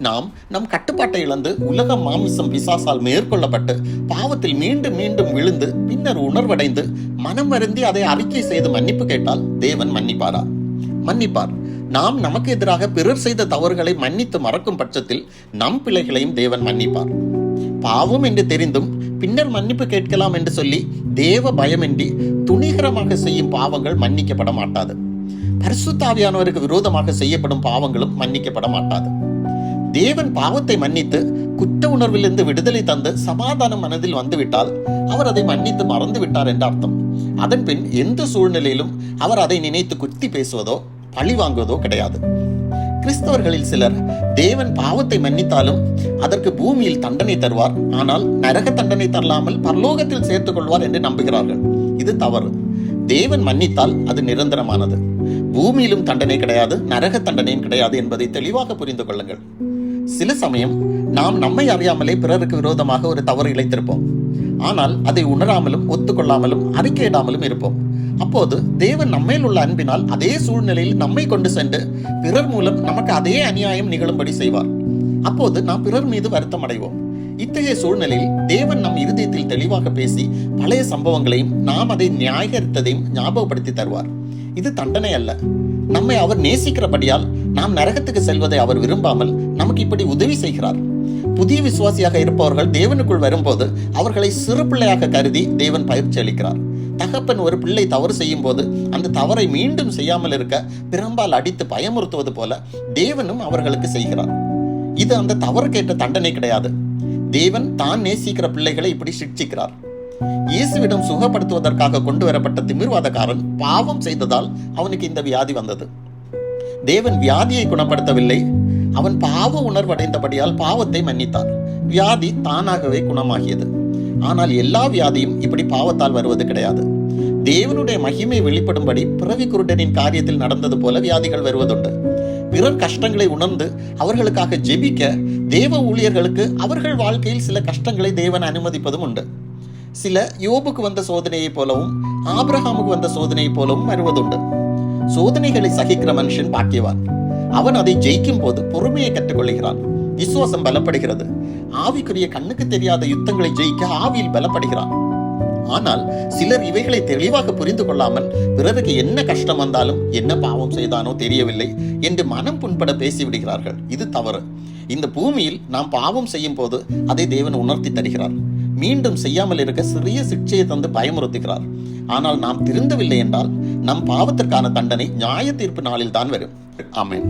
நாம் நம் கட்டுப்பாட்டை இழந்து உலக மாமிசம் பிசாசால் மேற்கொள்ளப்பட்டு பாவத்தில் மீண்டும் மீண்டும் விழுந்து பின்னர் உணர்வடைந்து மனம் வருந்தி அதை அறிக்கை செய்து மன்னிப்பு கேட்டால் தேவன் மன்னிப்பாரா? மன்னிப்பார். நாம் நமக்கு எதிராக பிறர் செய்த தவறுகளை மன்னித்து மறக்கும் பட்சத்தில் நம் பிள்ளைகளையும் தேவன் மன்னிப்பார். பாவம் என்று தெரிந்தும் பின்னர் மன்னிப்பு கேட்கலாம் என்று சொல்லி தேவ பயமின்றி துணிகரமாக செய்யும் பாவங்கள் மன்னிக்கப்பட மாட்டாது. பரிசுத்தாவியானவருக்கு விரோதமாக செய்யப்படும் பாவங்களும் மன்னிக்கப்பட மாட்டாது. தேவன் பாவத்தை மன்னித்து குற்ற உணர்விலிருந்து விடுதலை தந்து சமாதானம் மனதில் வந்துவிட்டால் அவர் அதை மன்னித்து மறந்து விட்டார் என்ற அர்த்தம். அதன் பின் எந்த சூழ்நிலையிலும் அவர் அதை நினைத்து குத்தி பேசுவதோ பழி வாங்குவதோ கிடையாது. கிறிஸ்தவர்களில் சிலர் தேவன் பாவத்தை மன்னித்தாலும் அதற்கு பூமியில் தண்டனை தருவார். ஆனால் நரக தண்டனை தரலாமல் பரலோகத்தில் சேர்த்துக் கொள்வார் என்று நம்புகிறார்கள். இது தவறு. தேவன் மன்னித்தால் அது நிரந்தரமானது. பூமியிலும் தண்டனை கிடையாது நரக தண்டனையும் கிடையாது என்பதை தெளிவாக புரிந்து கொள்ளுங்கள். சில சமயம் நாம் நம்மை அறியாமலே பிறருக்கு விரோதமாக ஒரு தவறு இழைத்திருப்போம். ஆனால் அதை உணராமலும் ஒத்துக்கொள்ளாமலும் அறிக்கையிடாமலும் இருப்போம். அப்போது தேவன் நம்மேல் உள்ள அன்பினால் அதே சூழ்நிலையில் நம்மை கொண்டு சென்று பிறர் மூலம் நமக்கு அதே அநியாயம் நிகழும்படி செய்வார். அப்போது நாம் பிறர் மீது வருத்தம் அடைவோம் இத்தகைய சூழ்நிலையில் தேவன் நம் இருதயத்தில் தெளிவாக பேசி பழைய சம்பவங்களையும் நாம் அதை நியாயரித்ததையும் ஞாபகப்படுத்தி தருவார். இது தண்டனை அல்ல நம்மை அவர் நேசிக்கிறபடியால் நாம் நரகத்துக்கு செல்வதை அவர் விரும்பாமல் நமக்கு இப்படி உதவி செய்கிறார். புதிய விசுவாசியாக இருப்பவர்கள் தேவனுக்குள் வரும்போது அவர்களை சிறு பிள்ளையாக கருதி தேவன் பயிற்சி அளிக்கிறார். தகப்பன் ஒரு பிள்ளை தவறு செய்யும் போது அந்த தவறை மீண்டும் செய்யாமல் இருக்க பிரம்பால் அடித்து பயமுறுத்துவது போல தேவனும் அவர்களுக்கு செய்கிறார். இது அந்த தவறுக்கேற்ற தண்டனை கிடையாது. தேவன் தான் நேசிக்கிற பிள்ளைகளை இப்படி சிக்ஷிக்கிறார் இயேசுவிடம் சுகப்படுத்துவதற்காக கொண்டு வரப்பட்ட திமிர்வாதக்காரன் பாவம் செய்ததால் அவனுக்கு இந்த வியாதி வந்தது. தேவன் வியாதியை குணப்படுத்தவில்லை அவன் பாவ உணர்வடைந்தபடியால் பாவத்தை மன்னித்தார் வியாதி தானாகவே குணமாகியது. ஆனால் எல்லா வியாதியும் இப்படி பாவத்தால் வருவது கிடையாது. தேவனுடைய மகிமை வெளிப்படும்படி பிறவி குருடனின் காரியத்தில் நடந்தது போல வியாதிகள் வருவதுண்டு. பிறர் கஷ்டங்களை உணர்ந்து அவர்களுக்காக ஜெபிக்க தேவ ஊழியர்களுக்கு அவர்கள் வாழ்க்கையில் சில கஷ்டங்களை தேவன் அனுமதிப்பதும் உண்டு. சில யோபுக்கு வந்த சோதனையைப் போலவும் ஆபிரஹாமுக்கு வந்த சோதனையைப் போலவும் வருவதுண்டு. சோதனைகளை சகிக்கிற மனுஷன் பாக்கியவான். அவன் அதை ஜெயிக்கும் போது பொறுமையை கற்றுக்கொள்கிறான். விசுவாசம் பலப்படுகிறது. ஆவிக்குரிய கண்ணுக்கு தெரியாத யுத்தங்களை ஜெயிக்க ஆவியில் பலப்படுகிறான். ஆனால் சிலர் இவைகளை தெளிவாக புரிந்து கொள்ளாமல் பிறருக்கு என்ன கஷ்டம் வந்தாலும் என்ன பாவம் செய்தானோ தெரியவில்லை என்று மனம் புண்பட பேசிவிடுகிறார்கள். இது தவறு. இந்த பூமியில் நாம் பாவம் செய்யும் போது அதை தேவன் உணர்த்தி தருகிறார். மீண்டும் செய்யாமல் இருக்க சிறிய சிக்ஷையை தந்து பயமுறுத்துகிறார். ஆனால் நாம் திருந்தவில்லை என்றால் நம் பாவத்திற்கான தண்டனை நியாய தீர்ப்பு நாளில் தான் வரும். ஆமேன்.